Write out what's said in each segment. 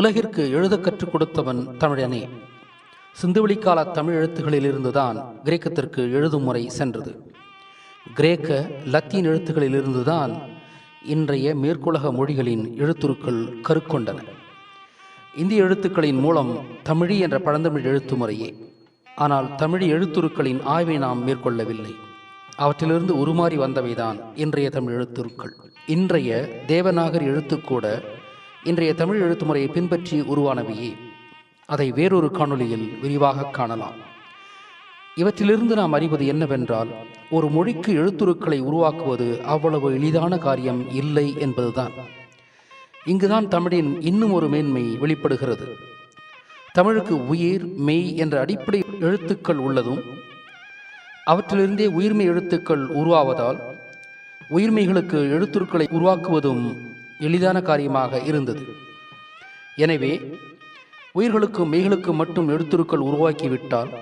உலகிற்கு எழுத கற்றுக் கொடுத்தவன் தமிழனே. சிந்துவெளிக்கால தமிழ் எழுத்துகளிலிருந்துதான் கிரேக்கத்திற்கு எழுதும் முறை சென்றது. கிரேக்க லத்தீன் எழுத்துக்களிலிருந்துதான் இன்றைய மேற்குலக மொழிகளின் எழுத்துருக்கள் கருக்கொண்டன. இந்திய எழுத்துக்களின் மூலம் தமிழி என்ற பழந்தமிழ் எழுத்து முறையே. ஆனால் தமிழ் எழுத்துருக்களின் ஆய்வை நாம் மேற்கொள்ளவில்லை. அவற்றிலிருந்து உருமாறி வந்தவைதான் இன்றைய தமிழ் எழுத்துருக்கள். இன்றைய தேவநாகர் எழுத்துக்கூட இன்றைய தமிழ் எழுத்து முறையை பின்பற்றி உருவானவையே. அதை வேறொரு காணொளியில் விரிவாக காணலாம். இவற்றிலிருந்து நாம் அறிவது என்னவென்றால் ஒரு மொழிக்கு எழுத்துருக்களை உருவாக்குவது அவ்வளவு எளிதான காரியம் இல்லை என்பதுதான். இங்குதான் தமிழின் இன்னும் ஒரு மேன்மை வெளிப்படுகிறது. தமிழுக்கு உயிர் மெய் என்ற அடிப்படை எழுத்துக்கள் உள்ளதும் அவற்றிலிருந்தே உயிர்மை எழுத்துக்கள் உருவாவதால் உயிர்மைகளுக்கு எழுத்துருக்களை உருவாக்குவதும் எளிதான காரியமாக இருந்தது. எனவே உயிர்களுக்கும் மெய்களுக்கும் மட்டும் எழுத்துருக்கள் உருவாக்கிவிட்டால்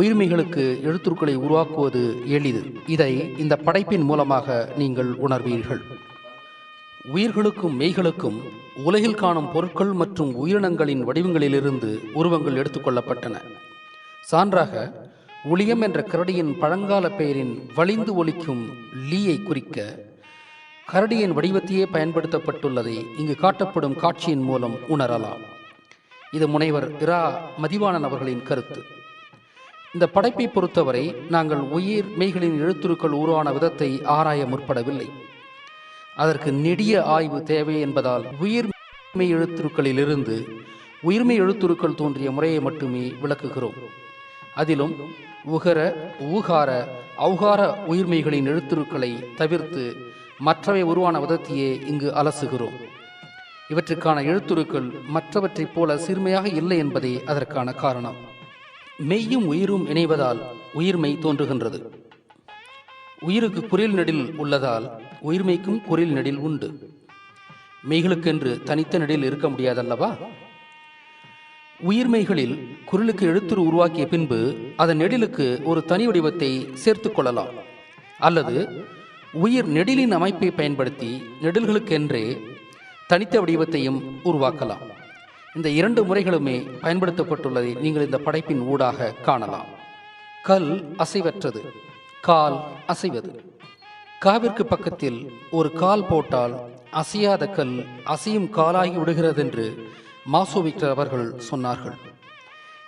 உயிர்மைகளுக்கு எழுத்துருக்களை உருவாக்குவது எளிது. இதை இந்த படைப்பின் மூலமாக நீங்கள் உணர்வீர்கள். உயிர்களுக்கும் மெய்களுக்கும் உலகில் காணும் பொருட்கள் மற்றும் உயிரினங்களின் வடிவங்களிலிருந்து உருவங்கள் எடுத்துக்கொள்ளப்பட்டன சான்றாக உளியம் என்ற கரடியின் பழங்கால பெயரின் வலிந்து ஒலிக்கும் லீயை குறிக்க கரடியின் வடிவத்தையே பயன்படுத்தப்பட்டுள்ளதை இங்கு காட்டப்படும் காட்சியின் மூலம் உணரலாம். இது முனைவர் இரா மதிவாணன் அவர்களின் கருத்து. இந்த படைப்பை பொறுத்தவரை நாங்கள் உயிர் மெய்களின் எழுத்துருக்கள் உருவான விதத்தை ஆராய முற்படவில்லை. அதற்கு நெடிய ஆய்வு தேவை என்பதால் உயிர் மெய் எழுத்துருக்களிலிருந்து உயிர்மை எழுத்துருக்கள் தோன்றிய முறையை மட்டுமே விளக்குகிறோம். அதிலும் உகர ஊகார அவுகார உயிர்மெய்களின் எழுத்துருக்களை தவிர்த்து மற்றவை உருவான விதத்தையே இங்கு அலசுகிறோம். இவற்றுக்கான எழுத்துருக்கள் மற்றவற்றைப் போல சிறுமையாக இல்லை என்பதே அதற்கான காரணம். மெய்யும் உயிரும் இணைவதால் உயிர்மை தோன்றுகின்றது. உயிருக்கு குரில் நெடில் உள்ளதால் உயிர்மைக்கும் குரில் நெடில் உண்டு. மெய்களுக்கென்று தனித்த நெடில் இருக்க முடியாதல்லவா? உயிர்மைகளில் குரலுக்கு எழுத்துரு உருவாக்கிய பின்பு அதன் நெடிலுக்கு ஒரு தனி வடிவத்தை சேர்த்து கொள்ளலாம். அல்லது உயிர் நெடிலின் அமைப்பை பயன்படுத்தி நெடில்களுக்கென்றே தனித்த வடிவத்தையும் உருவாக்கலாம். இந்த இரண்டு முறைகளுமே பயன்படுத்தப்பட்டுள்ளதை நீங்கள் இந்த படைப்பின் ஊடாக காணலாம். கல் அசைவற்றது கால் அசைவது. காவிற்கு பக்கத்தில் ஒரு கால் போட்டால் அசையாத கல் அசையும் காலாகி விடுகிறதென்று மாசோவிக்டர் அவர்கள் சொன்னார்கள்.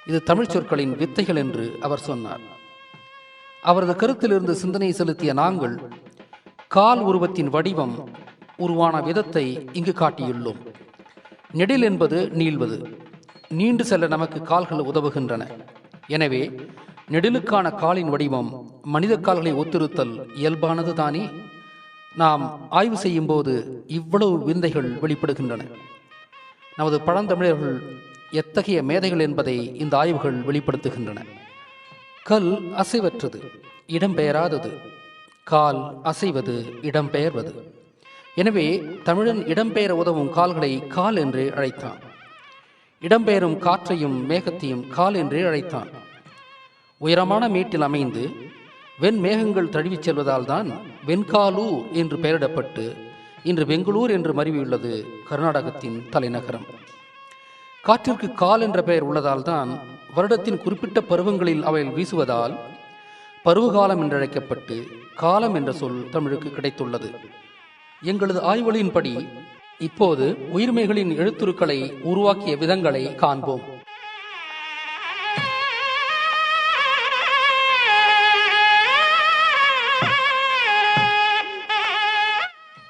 இது தமிழ் சொற்களின் வித்தைகள் என்று அவர் சொன்னார். அவரது கருத்திலிருந்து சிந்தனை செலுத்திய நாங்கள் கால் உருவத்தின் வடிவம் உருவான விதத்தை இங்கு காட்டியுள்ளோம். நெடில் என்பது நீள்வது. நீண்டு செல்ல நமக்கு கால்கள் உதவுகின்றன. எனவே நெடிலுக்கான காலின் வடிவம் மனித கால்களை ஒத்திருத்தல் இயல்பானது தானே? நாம் ஆய்வு செய்யும்போது இவ்வளவு விந்தைகள் வெளிப்படுகின்றன. நமது பழந்தமிழர்கள் எத்தகைய மேதைகள் என்பதை இந்த ஆய்வுகள் வெளிப்படுத்துகின்றன. கல் அசைவற்றது இடம்பெயராதது கால் அசைவது இடம்பெயர்வது எனவே தமிழன் இடம்பெயர உதவும் கால்களை கால் என்று அழைத்தான். இடம்பெயரும் காற்றையும் மேகத்தையும் கால் என்றே அழைத்தான். உயரமான மேட்டில் அமைந்து வெண் மேகங்கள் தழுவிச் செல்வதால் தான் வெண்காலூர் என்று பெயரிடப்பட்டு இன்று பெங்களூர் என்று மருவியுள்ளது கர்நாடகத்தின் தலைநகரம். காற்றிற்கு கால் என்ற பெயர் உள்ளதால் தான் வருடத்தின் குறிப்பிட்ட பருவங்களில் அவை வீசுவதால் பருவகாலம் என்றழைக்கப்பட்டு காலம் என்ற சொல் தமிழுக்கு கிடைத்துள்ளது. எங்களது ஆய்வுகளின்படி இப்போது உயிர்மைகளின் எழுத்துருக்களை உருவாக்கிய விதங்களை காண்போம்.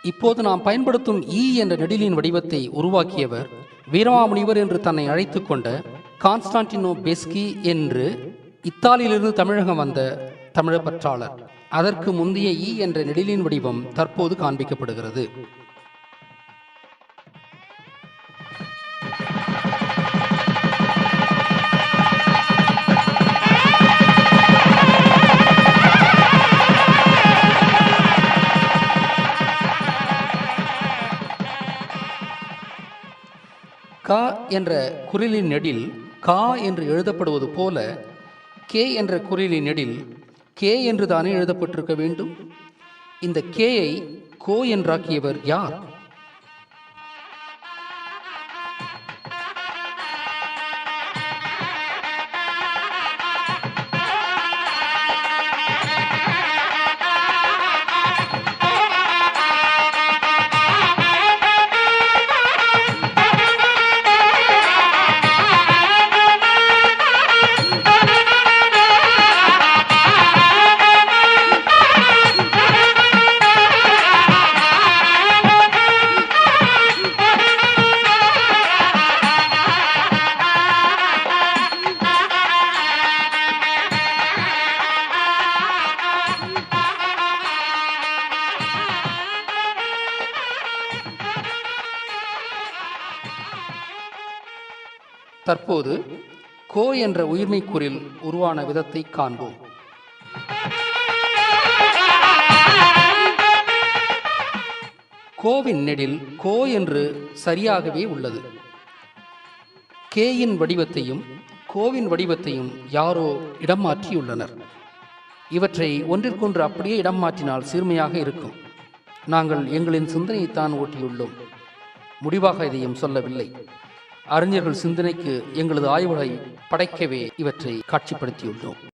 இப்போது நாம் பயன்படுத்தும் ஈ என்ற நெடிலின் வடிவத்தை உருவாக்கியவர் வீரமாமுனிவர் என்று தன்னை அழைத்துக் கொண்ட கான்ஸ்டான்டினோ பெஸ்கி என்று இத்தாலியிலிருந்து தமிழகம் வந்த தமிழ் பற்றாளர். அதற்கு முந்தைய ஈ என்ற நெடிலின் வடிவம் தற்போது காண்பிக்கப்படுகிறது. க என்ற குரிலின் நெடில் கா என்று எழுதப்படுவது போல கே என்ற குரிலின் நெடில் கே என்று தானே எழுதப்பட்டிருக்க வேண்டும்? இந்த கேயை கோ என்றாக்கியவர் யார்? தற்போது கோ என்ற உயிர்மைக்குறில் உருவான விதத்தை காண்போம். கோவின் நெடில் கோ என்று சரியாகவே உள்ளது. கேயின் வடிவத்தையும் கோவின் வடிவத்தையும் யாரோ இடம் மாற்றியுள்ளனர் இவற்றை ஒன்றிற்கொன்று அப்படியே இடம் மாற்றினால் சீர்மையாக இருக்கும். நாங்கள் எங்களின் சிந்தனையைத்தான் ஓட்டியுள்ளோம். முடிவாக இதையும் சொல்லவில்லை. அறிஞர்கள் சிந்தனைக்கு எங்களது ஆய்வுகளை படைக்கவே இவற்றை காட்சிப்படுத்தியுள்ளோம்.